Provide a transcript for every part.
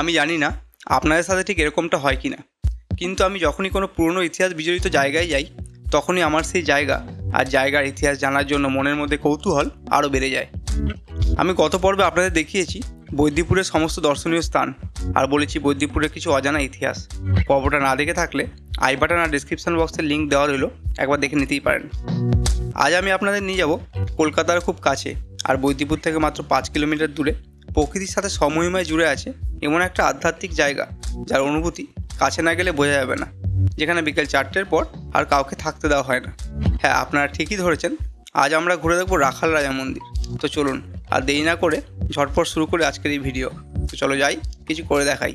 আমি জানি না আপনাদের সাথে ঠিক এরকমটা হয় কি না কিন্তু আমি যখনই কোনো পুরনো ইতিহাস বিজড়িত জায়গায় যাই, তখনই আমার সেই জায়গা আর জায়গার ইতিহাস জানার জন্য মনের মধ্যে কৌতূহল আরও বেড়ে যায়। আমি গত পর্বে আপনাদের দেখিয়েছি বৈদ্যপুরের সমস্ত দর্শনীয় স্থান আর বলেছি বৈদ্যপুরের কিছু অজানা ইতিহাস। পর্বটা না দেখে থাকলে আই বাটন আর ডিসক্রিপশন বক্সের লিঙ্ক দেওয়া রইল, একবার দেখে নিতেই পারেন। আজ আমি আপনাদের নিয়ে যাব কলকাতার খুব কাছে আর বৈদ্যপুর থেকে মাত্র পাঁচ কিলোমিটার দূরে। প্রকৃতির সাথে সমহিমায় জুড়ে আছে এমন একটা আধ্যাত্মিক জায়গা যার অনুভূতি কাছে না গেলে বোঝা যাবে না। যেখানে বিকেল চারটের পর আর কাউকে থাকতে দেওয়া হয় না। হ্যাঁ আপনারা ঠিকই ধরেছেন, আজ আমরা ঘুরে দেখব রাখাল রাজা মন্দির। তো চলুন, আর দেরি না করে ঝটপট শুরু করে আজকের এই ভিডিও। তো চলো যাই, কিছু করে দেখাই।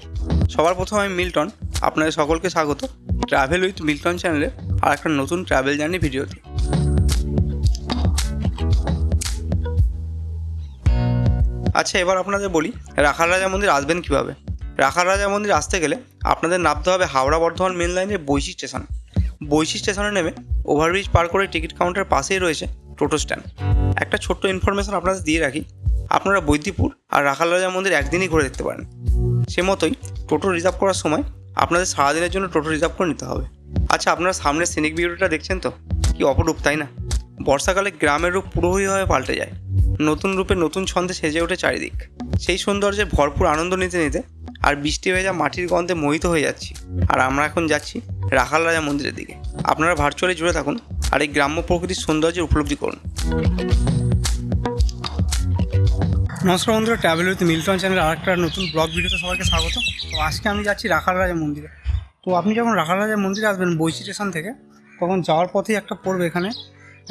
সবার প্রথমে আমি মিল্টন, আপনাদের সকলকে স্বাগত। ট্রাভেল উইথ মিল্টন চ্যানেলে আর একটা নতুন ট্রাভেল জার্নি ভিডিওতে। আচ্ছা এবার আপনাদের বলি, রাখাল রাজা মন্দির আসবেন কীভাবে? রাখাল রাজা মন্দির আসতে গেলে আপনাদের নামতে হবে হাওড়া বর্ধমান মেন লাইনের বৈশি স্টেশন। বৈশি স্টেশনে নেমে ওভারব্রিজ পার করে টিকিট কাউন্টার পাশেই রয়েছে টোটো স্ট্যান্ড একটা ছোট্ট ইনফরমেশন আপনাদের দিয়ে রাখি, আপনারা বৈদ্যপুর আর রাখাল রাজা মন্দির একদিনই ঘুরে দেখতে পারেন। সে মতোই টোটো রিজার্ভ করার সময় আপনাদের সারাদিনের জন্য টোটো রিজার্ভ করে নিতে হবে। আচ্ছা আপনারা সামনের সিনিক ভিডিওটা দেখছেন তো? কি অপরূপ, তাই না? বর্ষাকালে গ্রামের রূপ পুরোপুরিভাবে পাল্টে যায়। নতুন রূপে নতুন ছন্দে সেজে ওঠে চারিদিক। সেই সৌন্দর্যের ভরপুর আনন্দ নিতে নিতে আর বৃষ্টি ভেজা মাটির গন্ধে মোহিত হয়ে যাচ্ছি। আর আমরা এখন যাচ্ছি রাখাল রাজা মন্দিরের দিকে। আপনারা ভার্চুয়ালি জুড়ে থাকুন আর এই গ্রাম্য প্রকৃতির সৌন্দর্যের উপলব্ধি করুন। নমস্কার বন্ধুরা ট্রাভেল উইথ মিল্টন চ্যানেল আর একটা নতুন ব্লগ ভিডিওতে সবাইকে স্বাগত। তো আজকে আমি যাচ্ছি রাখাল রাজা মন্দিরে। তো আপনি যখন রাখাল রাজা মন্দিরে আসবেন বৈশি স্টেশন থেকে, তখন যাওয়ার পথেই একটা পড়বে এখানে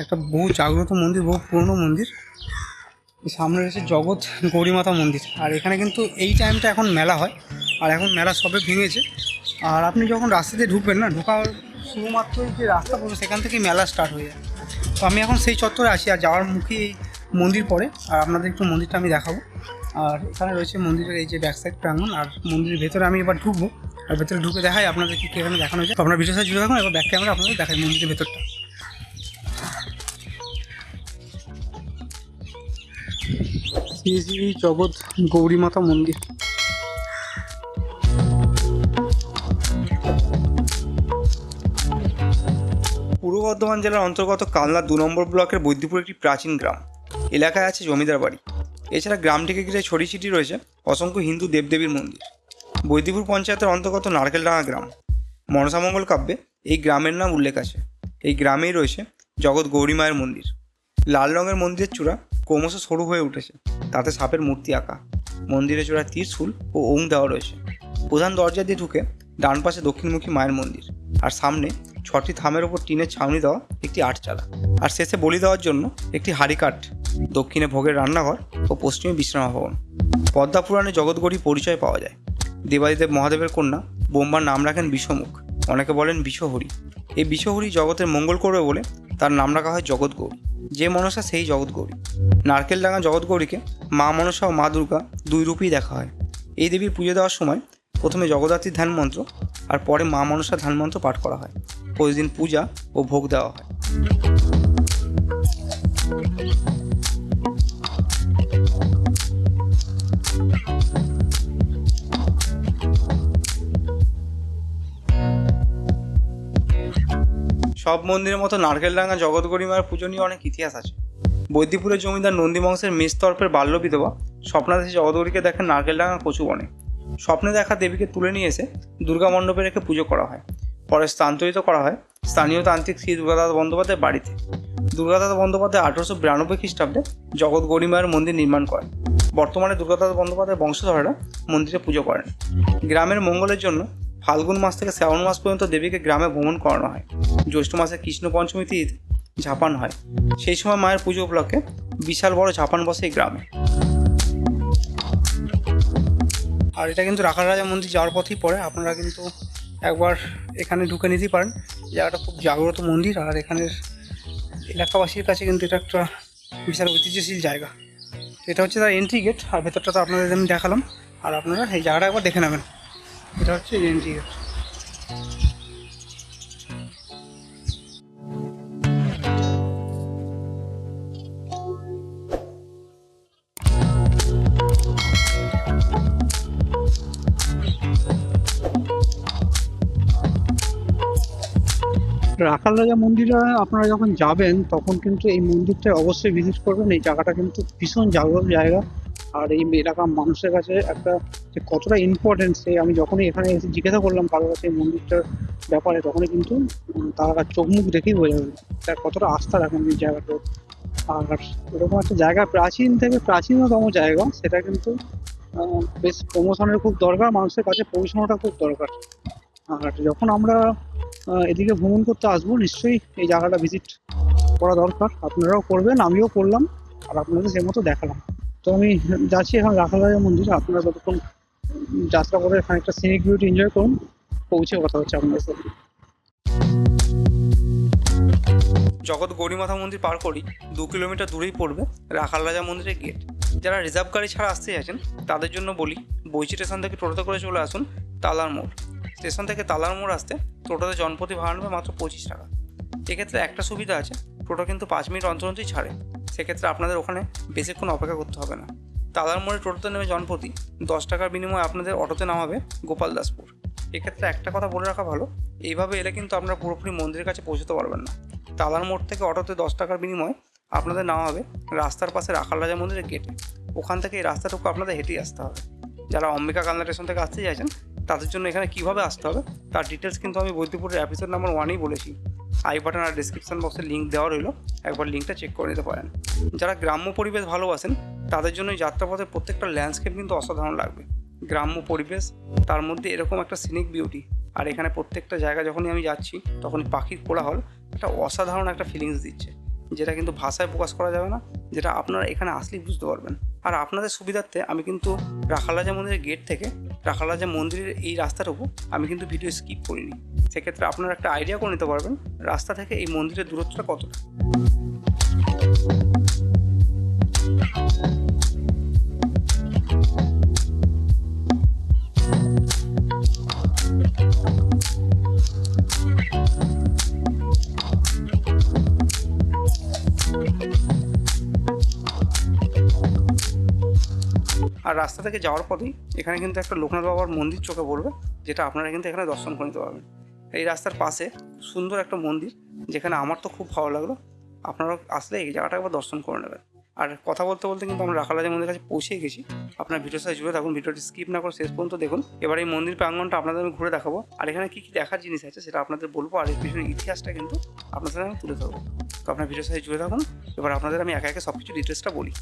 একটা বহু জাগ্রত মন্দির, বহু পুরনো মন্দির। সামনে রয়েছে জগৎ গৌরীমাতা মন্দির। আর এখানে কিন্তু এই টাইমটা এখন মেলা হয়। আর এখন মেলা সবে ভেঙেছে। আর আপনি যখন রাস্তাতে ঢুকবেন না, ঢোকার শুধুমাত্রই যে রাস্তা পড়বে, সেখান থেকেই মেলা স্টার্ট হয়ে যায়। তো আমি এখন সেই চত্বরে আসি আর যাওয়ার মুখে এই মন্দির পড়ে। আর আপনাদের একটু মন্দিরটা আমি দেখাবো। আর এখানে রয়েছে মন্দিরের এই যে ব্যাক সাইড প্রাঙ্গণ, আর মন্দিরের ভেতরে আমি এবার ঢুকবো। আর ভেতরে ঢুকে দেখাই আপনাদের কি এখানে দেখানো যায়। আপনার সাথে জুড়ে থাকুন, এবার ব্যাক ক্যামেরা আপনাদের দেখাই মন্দিরের ভেতরটা। শ্রী জগৎ গৌরীমাতা মন্দির। পূর্ব বর্ধমান জেলার অন্তর্গত কালনা দু নম্বর ব্লকের বৈদ্যপুর একটি প্রাচীন গ্রাম। এলাকায় আছে জমিদার বাড়ি। এছাড়া গ্রামটিকে ঘিরে ছড়িয়ে ছিটিয়ে রয়েছে অসংখ্য হিন্দু দেবদেবীর মন্দির। বৈদ্যপুর পঞ্চায়েতের অন্তর্গত নারকেলডাঙ্গা গ্রাম। মনসামঙ্গল কাব্যে এই গ্রামের নাম উল্লেখ আছে। এই গ্রামেই রয়েছে জগৎ গৌরী মায়ের মন্দির। লাল রঙের মন্দিরের চূড়া ক্রমশ সরু হয়ে উঠেছে। তাতে সাপের মূর্তি আঁকা মন্দিরের চূড়ায় ত্রিশূল ও ওং দেওয়া রয়েছে। প্রধান দরজা দিয়ে ঢুকে ডান পাশে দক্ষিণমুখী মায়ের মন্দির আর সামনে ছটি থামের ওপর টিনের ছাউনি দেওয়া একটি আটচালা। আর শেষে বলি দেওয়ার জন্য একটি হাড়িকাঠ, দক্ষিণে ভোগের রান্নাঘর ও পশ্চিমে বিশ্রাম ভবন পদ্মা পুরাণে জগৎগড়ি পরিচয় পাওয়া যায়। দেবাদিদেব মহাদেবের কন্যা বোম্বার নাম রাখেন বিষমুখ অনেকে বলেন বিষহরি এই বিষহরি জগতের মঙ্গল করবে বলে তার নাম রাখা হয় জগৎগৌরী। যে মনসা সেই জগৎগৌরী নারকেলডাঙ্গা জগৎগৌরীকে মা মনসা ও মা দুর্গা দুই রূপেই দেখা হয়। এই দেবীর পুজো দেওয়ার সময় প্রথমে জগদ্ধাত্রীর ধ্যান মন্ত্র আর পরে মা মনসা ধ্যান মন্ত্র পাঠ করা হয়। প্রতিদিন পূজা ও ভোগ দেওয়া হয়। সব মন্দিরের মতো নারকেলডাঙ্গা জগৎগড়ি মায়ের পুজো নিয়ে অনেক ইতিহাস আছে। বৈদ্যপুরের জমিদার নন্দী বংশের মেষতর্পের বাল্য বিধবা স্বপ্নাদেশী জগৎগড়িকে দেখেন নারকেল নারকেলডাঙ্গা কচু বনে। স্বপ্নে দেখা দেবীকে তুলে নিয়ে এসে দুর্গা মণ্ডপে রেখে পুজো করা হয়। পরে স্থানান্তরিত করা হয় স্থানীয় তান্ত্রিক শ্রী দুর্গাদাস বন্দ্যোপাধ্যায়ের বাড়িতে। দুর্গাদাস বন্দ্যোপাধ্যায় আঠারোশো বিরানব্বই খ্রিস্টাব্দে জগৎ গৌরীমায়ের মন্দির নির্মাণ করেন। বর্তমানে দুর্গাদাস বন্দ্যোপাধ্যায়ের বংশধরেরা মন্দিরে পুজো করেন। গ্রামের মঙ্গলের জন্য ফাল্গুন মাস থেকে শ্রাবণ মাস পর্যন্ত দেবীকে গ্রামে ভ্রমণ করানো হয়। জ্যৈষ্ঠ মাসে কৃষ্ণ পঞ্চমী তিথিতে ঝাপান হয়। সেই সময় মায়ের পুজো উপলক্ষে বিশাল বড় ঝাপান বসে এই গ্রামে। আর এটা কিন্তু রাখাল রাজা মন্দির যাওয়ার পথেই পড়ে। আপনারা কিন্তু একবার এখানে ঢুকে নিতেই পারেন। জায়গাটা খুব জাগ্রত মন্দির। আর এখানের এলাকাবাসীর কাছে কিন্তু এটা একটা বিশাল ঐতিহ্যশীল জায়গা। এটা হচ্ছে তার এন্ট্রি গেট আর ভেতরটা তো আপনাদের আমি দেখালাম। আর আপনারা এই জায়গাটা একবার দেখে নেবেন। এটা হচ্ছে এন্ট্রি রাখাল রাজা মন্দিরে আপনারা যখন যাবেন, তখন কিন্তু এই মন্দিরটা অবশ্যই ভিজিট করবেন। এই জায়গাটা কিন্তু ভীষণ জাগ্রত জায়গা। আর এই এলাকার মানুষের কাছে একটা যে কতটা ইম্পর্টেন্স সে আমি যখনই এখানে এসে জিজ্ঞাসা করলাম কারোর কাছে মন্দিরটার ব্যাপারে, তখনই কিন্তু তারা চোখ মুখ দেখেই বোঝা যাবে তার কতটা আস্থা রাখেন এই জায়গাটা আর এরকম একটা জায়গা প্রাচীন থেকে প্রাচীনতম জায়গা, সেটা কিন্তু বেশ প্রমোশনের খুব দরকার, মানুষের কাছে পৌঁছানোটা খুব দরকার। আর যখন আমরা এদিকে ভ্রমণ করতে আসব, নিশ্চয়ই এই জায়গাটা ভিজিট করা দরকার। আপনারাও করবেন, আমিও করলাম, আর আপনাদের সেই মতো দেখালাম। তো আমি যাচ্ছি এখন রাখালরাজা মন্দির, আপনারা যতক্ষণ যাত্রা করে এখানে একটা সিনিক বিউটি এনজয় করুন। পৌঁছে কথা হচ্ছে আপনাদের সাথে। জগৎ গৌরীমাতা মন্দির পার করি, দু কিলোমিটার দূরেই পড়বে রাখাল রাজা মন্দিরের গেট যারা রিজার্ভ গাড়ি ছাড়া আসতে চাইছেন তাদের জন্য বলি বইচি স্টেশন থেকে টোটোতে করে চলে আসুন তালার মোড়। স্টেশন থেকে তালার মোড় আসতে টোটোতে জনপ্রতি ভাড়া নেবে মাত্র পঁচিশ টাকা। এক্ষেত্রে একটা সুবিধা আছে, টোটো কিন্তু পাঁচ মিনিট অন্তর অন্তরই ছাড়ে। সেক্ষেত্রে আপনাদের ওখানে বেশিক্ষণ অপেক্ষা করতে হবে না। তালার মোড়ে টোটোতে নেমে জনপ্রতি দশ টাকার বিনিময়ে আপনাদের অটোতে নামাবে গোপাল দাসপুর। এক্ষেত্রে একটা কথা বলে রাখা ভালো, এইভাবে এলে কিন্তু আপনারা পুরোপুরি মন্দিরের কাছে পৌঁছতে পারবেন না। তালার মোড় থেকে অটোতে দশ টাকার বিনিময়ে আপনাদের নামাবে রাস্তার পাশে রাখাল রাজা মন্দিরের গেটে ওখান থেকে এই রাস্তাটুকু আপনাদের হেঁটেই আসতে হবে। যারা অম্বিকা কালনা স্টেশন থেকে আসতে চাইছেন, তাদের জন্য এখানে কীভাবে আসতে হবে, তার ডিটেলস কিন্তু আমি বৈদ্যপুরের এপিসোড নাম্বার ওয়ানেই বলেছি। আই বাটন আর ডিসক্রিপশন বক্সে লিঙ্ক দেওয়া রইল, একবার লিঙ্কটা চেক করে নিতে পারেন। যারা গ্রাম্য পরিবেশ ভালোবাসেন তাদের জন্য এই যাত্রাপথের প্রত্যেকটা ল্যান্ডস্কেপ কিন্তু অসাধারণ লাগবে। গ্রাম্য পরিবেশ, তার মধ্যে এরকম একটা সিনিক বিউটি আর এখানে প্রত্যেকটা জায়গা যখনই আমি যাচ্ছি, তখনই পাখির কোলাহল একটা অসাধারণ একটা ফিলিংস দিচ্ছে, যেটা কিন্তু ভাষায় প্রকাশ করা যাবে না, যেটা আপনারা এখানে আসলেই বুঝতে পারবেন। আর আপনাদের সুবিধার্থে আমি কিন্তু রাখালরাজা মন্দিরের গেট থেকে রাখালরাজা মন্দিরের এই রাস্তাটুকু আমি কিন্তু ভিডিও স্কিপ করিনি। সেক্ষেত্রে আপনারা একটা আইডিয়া করে নিতে পারবেন, রাস্তা থেকে এই মন্দিরের দূরত্বটা কতটা। আর রাস্তা থেকে যাওয়ার পথেই এখানে কিন্তু একটা লোকনাথ বাবার মন্দির চোখে পড়বে, যেটা আপনারা কিন্তু এখানে দর্শন করে নিতে পারবেন। এই রাস্তার পাশে সুন্দর একটা মন্দির, যেখানে আমার তো খুব ভালো লাগল। আপনারা আসলে এই জায়গাটা একবার দর্শন করে নেবেন। আর কথা বলতে বলতে কিন্তু আমরা রাখালাজের মন্দির কাছে পৌঁছে গেছি। আপনার ভিডিও সাথে জুড়ে থাকুন ভিডিওটি স্কিপ না করে শেষ পর্যন্ত দেখুন। এবার এই মন্দির প্রাঙ্গনটা আপনাদের আমি ঘুরে দেখাবো। আর এখানে কী কী দেখার জিনিস আছে সেটা আপনাদের বলব। আর এর পিছনে ইতিহাসটা কিন্তু আপনাদের আমি তুলে ধরবো। তো আপনার ভিডিও সাথে জুড়ে থাকুন। এবার আপনাদের আমি একে একে সব কিছু ডিটেলসটা বলি।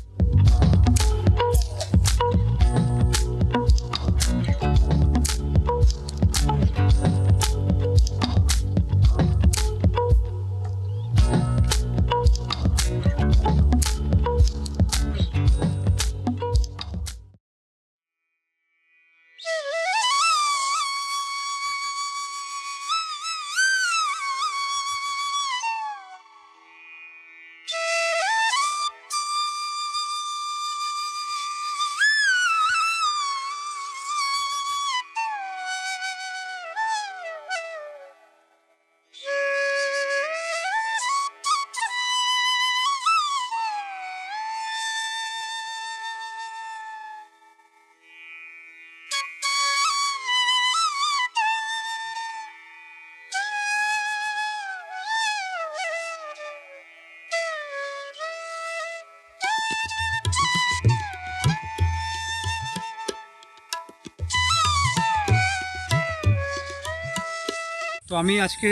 আমি আজকে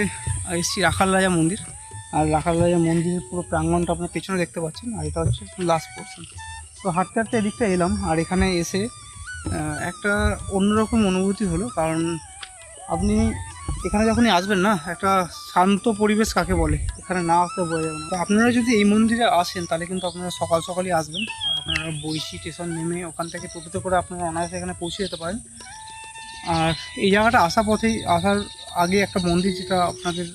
এসেছি রাখাল রাজা মন্দির। আর রাখাল রাজা মন্দিরের পুরো প্রাঙ্গণটা আপনার পেছনে দেখতে পাচ্ছেন, আর এটা হচ্ছে লাস্ট পোর্শন তো হাঁটতে হাঁটতে এদিকটা এলাম, আর এখানে এসে একটা অন্যরকম অনুভূতি হলো, কারণ আপনি এখানে যখনই আসবেন না, একটা শান্ত পরিবেশ কাকে বলে? এখানে না আসতে বোঝা যাবে না। তো আপনারা যদি এই মন্দিরে আসেন, তাহলে কিন্তু আপনারা সকাল সকালই আসবেন। আপনারা বৈশি স্টেশন নেমে ওখান থেকে টোটোতে করে আপনারা অনায়াসে এখানে পৌঁছে যেতে পারেন। আর এই জায়গাটা আসা পথেই আসার আগে একটা মন্দির যেটা আপনাদের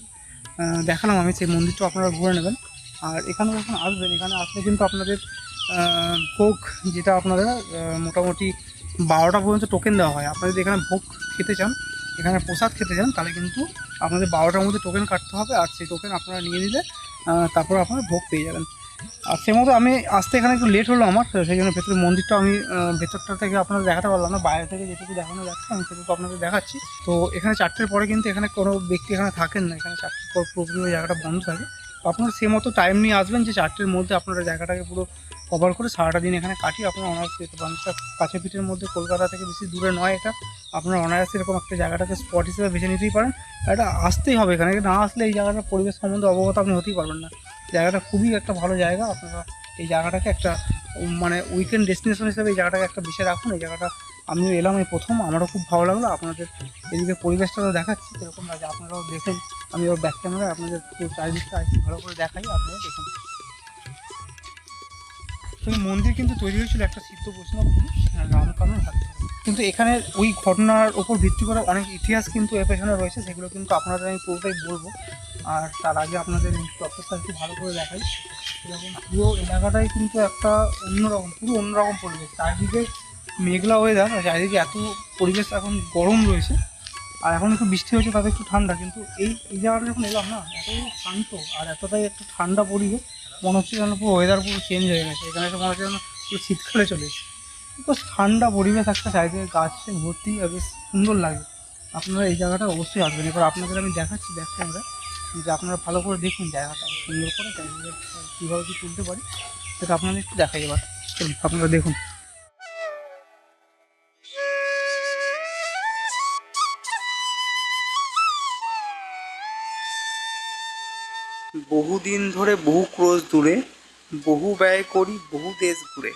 দেখালাম আমি, সেই মন্দিরটা আপনারা ঘুরে নেবেন। আর এখানে যখন আসবেন, এখানে আসলে কিন্তু আপনাদের ভোগ যেটা আপনারা মোটামুটি বারোটা পর্যন্ত টোকেন দেওয়া হয়। আপনারা যদি এখানে ভোগ খেতে চান, এখানে প্রসাদ খেতে চান, তাহলে কিন্তু আপনাদের বারোটার মধ্যে টোকেন কাটতে হবে। আর সেই টোকেন আপনারা নিয়ে নিলে তারপর আপনারা ভোগ পেয়ে যাবেন। আর সে মতো আমি আসতে এখানে একটু লেট হলো আমার সেই জন্য ভেতরে মন্দিরটা আমি ভেতরটা থেকে আপনাদের দেখাতে পারলাম না, বাইরে থেকে যেটুকু দেখানো যাচ্ছে আমি সেটুকু আপনাদের দেখাচ্ছি। তো এখানে চারটের পরে কিন্তু এখানে কোনো ব্যক্তি এখানে থাকেন না, এখানে চারটের পর পুরোপুরি জায়গাটা বন্ধ থাকে। আপনারা সে মতো টাইম নিয়ে আসবেন যে চারটের মধ্যে আপনারা জায়গাটাকে পুরো কভার করে সারাটা দিন এখানে কাটিয়ে আপনারা অনায়াসে যেতে পারেন কাছে পিঠের মধ্যে কলকাতা থেকে বেশি দূরে নয় এটা। আপনারা অনায়াসে এরকম একটা জায়গাটাকে স্পট হিসেবে বেছে নিতেই পারেন। এটা আসতেই হবে এখানে, না আসলে এই জায়গাটার পরিবেশ সম্বন্ধে অবগত আপনি হতেই পারবেন না। জায়গাটা খুবই একটা ভালো জায়গা। আপনারা এই জায়গাটাকে একটা মানে উইকেন্ড ডেস্টিনেশন হিসেবে এই জায়গাটাকে একটা বিষয় রাখুন। এই জায়গাটা আমিও এলাম, এই প্রথম। আমারও খুব ভালো লাগল। আপনাদের এদিকে পরিবেশটা তো দেখাচ্ছি এরকম লাগে আপনারাও দেখেন। আমি ওর ব্যাক ক্যামেরায় আপনাদের চারিদিকটা ভালো করে দেখাই। আপনারা দেখুন। তো মন্দির কিন্তু তৈরি হয়েছিল একটা সিদ্ধ বৈষ্ণব আহ, রামকানুর হাত। কিন্তু এখানে ওই ঘটনার ওপর ভিত্তি করে অনেক ইতিহাস কিন্তু এর পেছনে রয়েছে সেগুলো কিন্তু আপনাদের আমি পুরোটাই বলব। আর তার আগে আপনাদের এই প্রসেসটা একটু ভালো করে দেখাই। এরকম পুরো এলাকাটাই কিন্তু একটা অন্যরকম পুরো অন্যরকম পরিবেশ। চারিদিকে মেঘলা ওয়েদার আর চারিদিকে এত পরিবেশ এখন গরম রয়েছে। আর এখন একটু বৃষ্টি হয়েছে তাতে একটু ঠান্ডা। কিন্তু এই এই জায়গাটা যখন এলাম না এত শান্ত আর এতটাই একটা ঠান্ডা পরিবেশ মনে হচ্ছে যেন পুরো ওয়েদার পুরো চেঞ্জ হয়ে গেছে। এখানে এসে মনে হচ্ছে যেন পুরো শীতকালে চলে এসেছে। বেশ ঠান্ডা পরিবেশ একটা চারিদিকে গাছে ভর্তি আর বেশ সুন্দর লাগে। আপনারা এই জায়গাটা অবশ্যই আসবেন। এবার আপনাদের আমি দেখাচ্ছি ব্যাক আমরা। যে আপনারা ভালো করে দেখুন জায়গাটা, সুন্দর করে কীভাবে কী তুলতে পারি, সেটা আপনাদের একটু দেখাই এবার। আপনারা দেখুন। বহুদিন ধরে বহু ক্রোশ দূরে, বহু ব্যয় করি, বহু দেশ ঘুরে।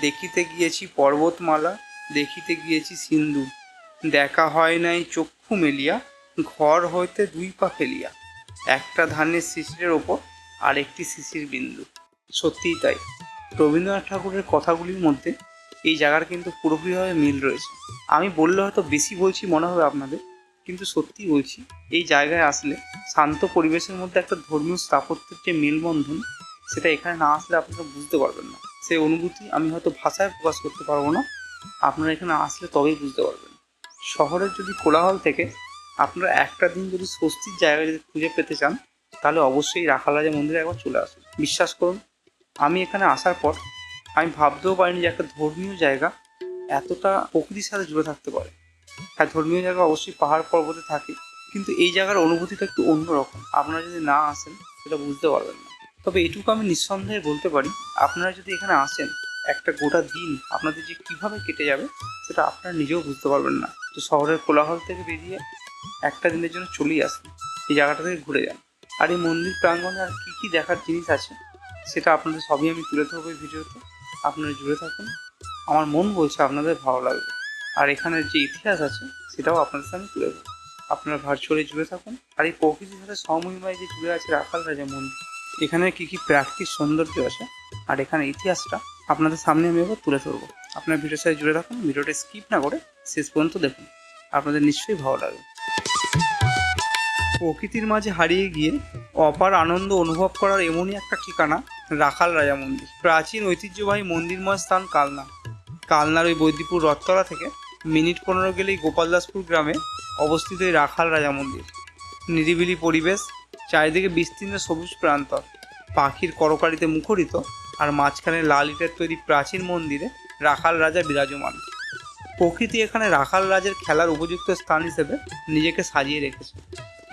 দেখিতে গিয়েছি পর্বতমালা, দেখিতে গিয়েছি সিন্ধু দেখা হয় নাই চক্ষু মেলিয়া, ঘর হইতে দুই পা ফেলিয়া। একটা ধানের শিশিরের ওপর আর একটি শিশির বিন্দু। সত্যিই তাই। রবীন্দ্রনাথ ঠাকুরের কথাগুলির মধ্যে এই জায়গার কিন্তু পুরোপুরিভাবে মিল রয়েছে। আমি বললে হয়তো বেশি বলছি, মনে হবে আপনাদের। কিন্তু সত্যি বলছি, এই জায়গায় আসলে শান্ত পরিবেশের মধ্যে একটা ধর্মীয় স্থাপত্যের যে মেলবন্ধন, সেটা এখানে না আসলে আপনারা বুঝতে পারবেন না। সেই অনুভূতি আমি হয়তো ভাষায় প্রকাশ করতে পারব না, আপনারা এখানে আসলে তবেই বুঝতে পারবেন। শহরের যদি কোলাহল থেকে আপনারা একটা দিন যদি স্বস্তির জায়গা যদি খুঁজে পেতে চান, তাহলে অবশ্যই রাখালাজা মন্দিরে একবার চলে আসুন। বিশ্বাস করুন, আমি এখানে আসার পর আমি ভাবতেও পারিনি যে একটা ধর্মীয় জায়গা এতটা প্রকৃতির সাথে জুড়ে থাকতে পারে। হ্যাঁ ধর্মীয় জায়গা অবশ্যই পাহাড় পর্বতে থাকে, কিন্তু এই জায়গার অনুভূতিটা একটু অন্যরকম। আপনারা যদি না আসেন, সেটা বুঝতে পারবেন না। তবে এটুকু আমি নিঃসন্দেহে বলতে পারি, আপনারা যদি এখানে আসেন, একটা গোটা দিন আপনাদের যে কীভাবে কেটে যাবে, সেটা আপনারা নিজেও বুঝতে পারবেন না। তো শহরের কোলাহল থেকে বেরিয়ে একটা দিনের জন্য চলেই আসুন, এই জায়গাটা থেকে ঘুরে যান। আর এই মন্দির প্রাঙ্গণে আর কী কী দেখার জিনিস আছে, সেটা আপনাদের সবই আমি তুলে ধরবো এই ভিডিওতে। আপনারা জুড়ে থাকুন। আমার মন বলছে আপনাদের ভালো লাগবে। আর এখানের যে ইতিহাস আছে, সেটাও আপনাদের সামনে তুলে ধরবো। আপনারা ভার্চুয়ালি জুড়ে থাকুন। আর এই প্রকৃতির সাথে সমহিমায় যে জুড়ে আছে রাখাল রাজা মন্দির, এখানে কী কী প্রাকৃতিক সৌন্দর্য আছে, আর এখানে ইতিহাসটা আপনাদের সামনে আমি এবার তুলে ধরবো। আপনার ভিডিওর সাথে জুড়ে থাকুন, ভিডিওটা স্কিপ না করে শেষ পর্যন্ত দেখুন। আপনাদের নিশ্চয়ই ভালো লাগবে। প্রকৃতির মাঝে হারিয়ে গিয়ে অপার আনন্দ অনুভব করার এমনই একটা ঠিকানা রাখাল রাজা মন্দির। প্রাচীন ঐতিহ্যবাহী মন্দিরময় স্থান কালনা। কালনার ওই বৈদ্যপুর রথতলা থেকে মিনিট পনেরো গেলেই গোপালদাসপুর গ্রামে অবস্থিত এই রাখাল রাজা মন্দির। নিরিবিলি পরিবেশ, চারিদিকে বিস্তীর্ণ সবুজ প্রান্তর। পাখির করকারিতে মুখরিত আর মাঝখানে লাল ইটের তৈরি প্রাচীন মন্দিরে রাখাল রাজা বিরাজমান। প্রকৃতি এখানে রাখাল রাজের খেলার উপযুক্ত স্থান হিসেবে নিজেকে সাজিয়ে রেখেছে।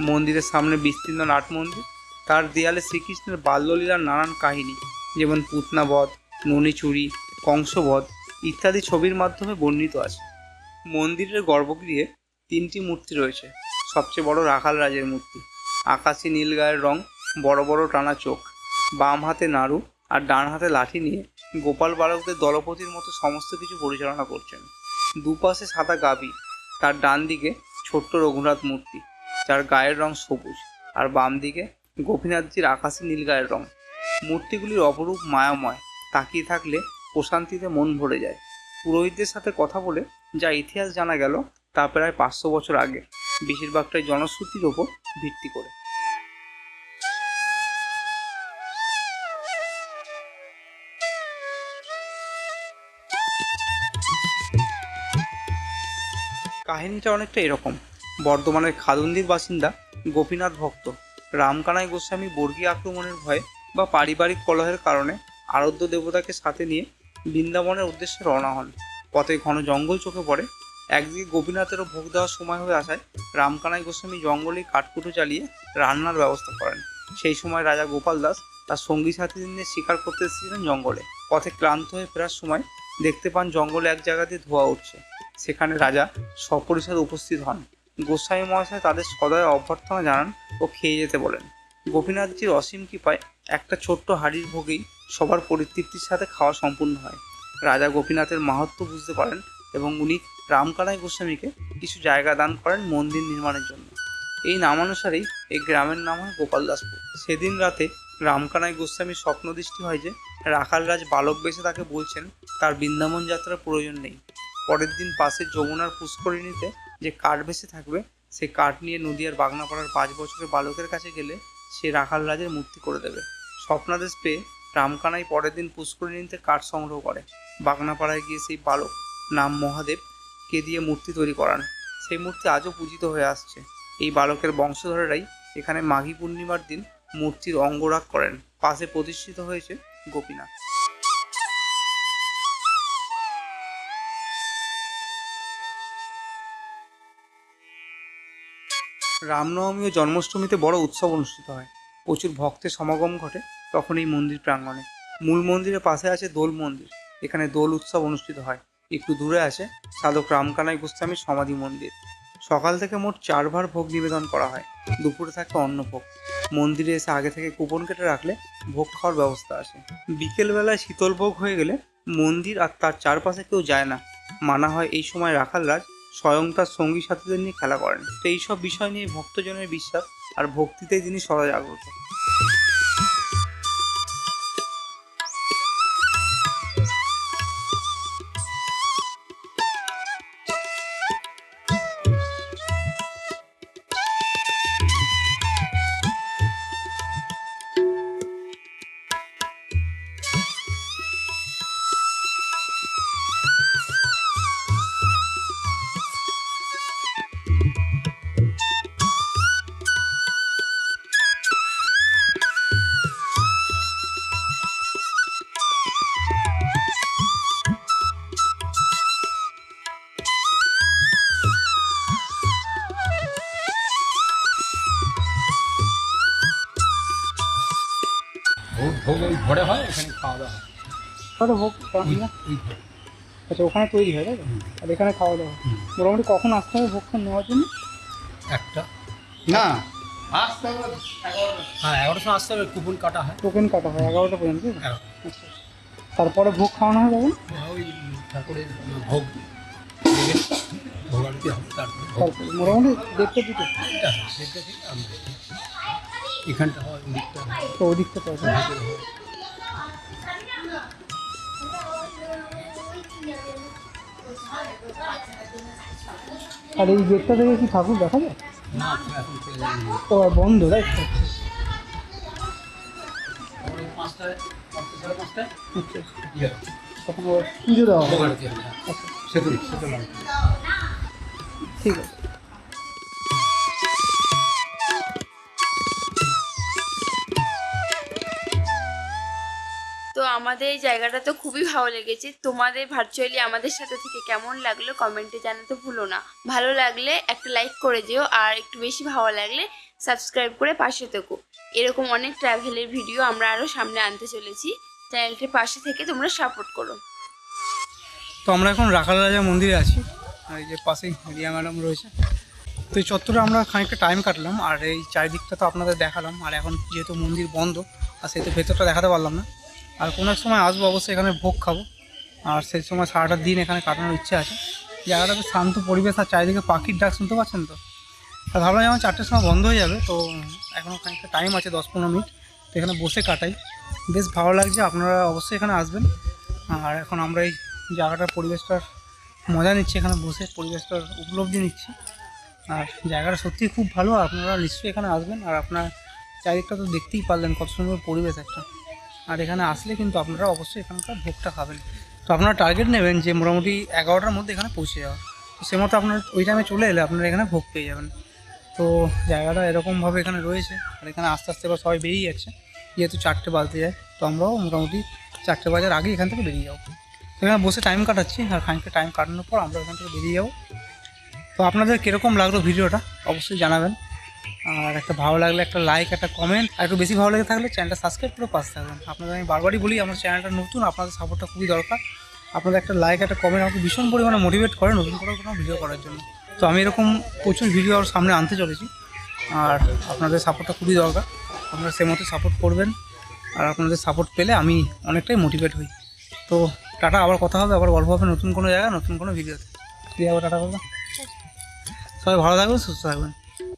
মন্দিরের সামনে বিস্তীর্ণ নাট মন্দির, তার দেয়ালে শ্রীকৃষ্ণের বাল্যলীলার নানান কাহিনী, যেমন পুতনাবধ ননিচুরি কংসবধ ইত্যাদি ছবির মাধ্যমে বর্ণিত আছে। মন্দিরের গর্ভগৃহে তিনটি মূর্তি রয়েছে। সবচেয়ে বড় রাখাল রাজের মূর্তি। আকাশি নীল গায়ের রং, বড় বড় টানা চোখ, বাম হাতে নাড়ু আর ডান হাতে লাঠি নিয়ে গোপাল বালকদের দলপতির মতো সমস্ত কিছু পরিচালনা করছেন। দুপাশে সাদা গাবি, তার ডান দিকে ছোট্ট রঘুনাথ মূর্তি, যার গায়ের রং সবুজ আর বাম দিকে গোপীনাথজির আকাশি নীল গায়ের রং। মূর্তিগুলির অপরূপ মায়াময় তাকিয়ে থাকলে প্রশান্তিতে মন ভরে যায়। পুরোহিতদের সাথে কথা বলে যা ইতিহাস জানা গেল তা প্রায় পাঁচশো বছর আগে। বেশিরভাগটাই জনশ্রুতির ওপর ভিত্তি করে। কাহিনীটা অনেকটা এরকম। বর্ধমানের খাদুন্দির বাসিন্দা গোপীনাথ ভক্ত রামকানাই গোস্বামী বর্গী আক্রমণের ভয়ে বা পারিবারিক কলহের কারণে আরাধ্য দেবতাকে সাথে নিয়ে বৃন্দাবনের উদ্দেশ্যে রওনা হন। পথে ঘন জঙ্গল চোখে পড়ে। একদিকে গোপীনাথেরও ভোগ দেওয়ার সময় হয়ে আসায় রামকানাই গোস্বামী জঙ্গলেই কাঠকুটো চালিয়ে রান্নার ব্যবস্থা করেন। সেই সময় রাজা গোপাল দাস তার সঙ্গী সাথীদের নিয়ে শিকার করতে এসেছিলেন জঙ্গলে। পথে ক্লান্ত হয়ে ফেরার সময় দেখতে পান জঙ্গলে এক জায়গা দিয়ে ধোঁয়া উঠছে। সেখানে রাজা সপরিষদ উপস্থিত হন। গোস্বামী মহাশয় তাদের সদয় অভ্যর্থনা জানান ও খেয়ে যেতে বলেন। গোপীনাথজির অসীম কৃপায় একটা ছোট্ট হাড়ির ভোগেই সবার পরিতৃপ্তির সাথে খাওয়া সম্পূর্ণ হয়। রাজা গোপীনাথের মাহাত্ম্য বুঝতে পারেন এবং উনি রামকানাই গোস্বামীকে কিছু জায়গা দান করেন মন্দির নির্মাণের জন্য। এই নামানুসারেই এই গ্রামের নাম হয় গোপালদাসপুর। সেদিন রাতে রামকানাই গোস্বামীর স্বপ্নদৃষ্টি হয় যে রাখাল রাজ বালক বেশে তাকে বলছেন, তার বৃন্দাবন যাত্রার প্রয়োজন নেই। পরের দিন পাশে যমুনার পুষ্করিণীতে যে কাঠ ভেসে থাকবে সেই কাঠ নিয়ে নদিয়ার বাগনাপাড়ার পাঁচ বছরের বালকের কাছে গেলে সে রাখাল রাজের মূর্তি করে দেবে। স্বপ্নাদেশ পেয়ে রামকানাই পরের দিন পুষ্করিণীতে কাঠ সংগ্রহ করে। বাগনাপাড়ায় গিয়ে সেই বালক নাম মহাদেব কে দিয়ে মূর্তি তৈরি করান। সেই মূর্তি আজও পূজিত হয়ে আসছে। এই বালকের বংশধরেরাই এখানে মাঘী পূর্ণিমার দিন মূর্তির অঙ্গরাগ করেন। পাশে প্রতিষ্ঠিত হয়েছে গোপীনাথ। রামনবমী ও জন্মাষ্টমীতে বড় উৎসব অনুষ্ঠিত হয়। প্রচুর ভক্তের সমাগম ঘটে তখন এই মন্দির প্রাঙ্গণে। মূল মন্দিরের পাশে আছে দোল মন্দির। এখানে দোল উৎসব অনুষ্ঠিত হয়। একটু দূরে আছে সাধক রামকানাই গোস্বামীর সমাধি মন্দির। সকাল থেকে মোট চারবার ভোগ নিবেদন করা হয়। দুপুরে থাকে অন্নভোগ। মন্দিরে এসে আগে থেকে কুপন কেটে রাখলে ভোগ খাওয়ার ব্যবস্থা আছে বিকেলবেলায় শীতল ভোগ হয়ে গেলে মন্দির আর তার চারপাশে কেউ যায় না। মানা হয় এই সময় রাখাল রাজ স্বয়ং তার সঙ্গী সাথীদের নিয়ে খেলা করেন। তো এইসব বিষয় নিয়ে ভক্তজনের বিশ্বাস আর ভক্তিতেই তিনি সদা জাগ্রত তাহলে ভোগ। আচ্ছা ওখানে তৈরি হয় তাই তো? আর এখানে খাওয়া দাওয়া। হয়। মোটামুটি কখন আসতে হবে ভোগটা নেওয়ার জন্য? একটা। না। আসতে হবে হ্যাঁ এগারোটার সময় আসতে হবে কুপন কাটা হয়। টোকেন কাটা হয় এগারোটা পর্যন্ত। আচ্ছা। তারপরে ভোগ খাওয়ানো হয় তখন? ওই তারপরে ভোগ দেবে হবে তারপরে মোটামুটি দেড়টা দুটো। এটা হয় সেটা থেকে আমি দেখি। এখানটা হয় ওদিকটা ওদিকটা আর এই গেটটা থেকে কি ঠাকুর দেখা যায়? তো বন্ধ তাই আচ্ছা তখন পুজো দেওয়া আচ্ছা ঠিক আছে। তো আমাদের এই জায়গাটা তো খুবই ভালো লেগেছে। তোমাদের ভার্চুয়ালি আমাদের সাথে থেকে কেমন লাগল কমেন্টে জানাতে ভুলো না। ভালো লাগলে একটা লাইক করে দিও, আর একটু বেশি ভালো লাগলে সাবস্ক্রাইব করে পাশে থেকো। এরকম অনেক ট্রাভেলের ভিডিও আমরা আরও সামনে আনতে চলেছি। চ্যানেলটির পাশে থেকে তোমরা সাপোর্ট করো। তো আমরা এখন রাখাল রাজা মন্দিরে আছি। আর এই যে পাশেই রিয়া ম্যাডাম রয়েছে। তো এই চত্বরে আমরা খানিকটা টাইম কাটলাম, আর এই চারিদিকটা তো আপনাদের দেখালাম। আর এখন যেহেতু মন্দির বন্ধ, আর সেহেতু ভেতরটা দেখাতে পারলাম না। আর কোনো এক সময় আসব, অবশ্যই এখানে ভোগ খাব। আর সেই সময় সারাটা দিন এখানে কাটানোর ইচ্ছে আছে। জায়গাটা শান্ত পরিবেশ, আর চারিদিকে পাখির ডাক, শুনতে পাচ্ছেন তো? আর ভাবলাম যেমন চারটের সময় বন্ধ হয়ে যাবে, তো এখনও খানিকটা টাইম আছে, দশ পনেরো মিনিট তো এখানে বসে কাটাই। বেশ ভালো লাগছে, আপনারা অবশ্যই এখানে আসবেন। আর এখন আমরা এই জায়গাটার পরিবেশটার মজা নিচ্ছি, এখানে বসে পরিবেশটার উপলব্ধি নিচ্ছি। আর জায়গাটা সত্যিই খুব ভালো, আপনারা নিশ্চয়ই এখানে আসবেন। আর আপনার চারিদিকটা তো দেখতেই পারলেন, কত সুন্দর পরিবেশ একটা। আর এখানে আসলে কিন্তু আপনারা অবশ্যই এখানকার ভোগটা খাবেন। তো আপনারা টার্গেট নেবেন যে মোটামুটি এগারোটার মধ্যে এখানে পৌঁছে যাওয়া। তো সে মতো আপনার ওই টাইমে চলে এলে আপনারা এখানে ভোগ পেয়ে যাবেন। তো জায়গাটা এরকমভাবে এখানে রয়েছে, আর এখানে আস্তে আস্তে এবার সবাই বেরিয়ে যাচ্ছে, যেহেতু চারটে বাজতে যায়। তো আমরাও মোটামুটি চারটে বাজার আগে এখান থেকে বেরিয়ে যাব। তো এখানে বসে টাইম কাটাচ্ছি, আর খানিকটা টাইম কাটানোর পর আমরা এখান থেকে বেরিয়ে যাব। তো আপনাদের কীরকম লাগল ভিডিওটা, অবশ্যই জানাবেন। আর একটা ভালো লাগলে একটা লাইক একটা কমেন্ট আর একটু বেশি ভালো লেগে থাকলে চ্যানেলটা সাবস্ক্রাইব করে পাশে থাকবেন। আপনাদের আমি বারবারই বলি, আমার চ্যানেলটা নতুন, আপনাদের সাপোর্টটা খুবই দরকার। আপনাদের একটা লাইক একটা কমেন্ট আমাকে ভীষণ পরিমাণে মোটিভেট করে নতুন করে কোনো ভিডিও করার জন্য। তো আমি এরকম প্রচুর ভিডিও আর সামনে আনতে চলেছি, আর আপনাদের সাপোর্টটা খুবই দরকার। আপনারা সে মতো সাপোর্ট করবেন, আর আপনাদের সাপোর্ট পেলে আমি অনেকটাই মোটিভেট হই। তো টাটা, আবার কথা হবে, আবার গল্প হবে নতুন কোনো জায়গায়, নতুন কোনো ভিডিওতে তুই আবার টাটা করবে সবাই ভালো থাকবেন, সুস্থ থাকবেন।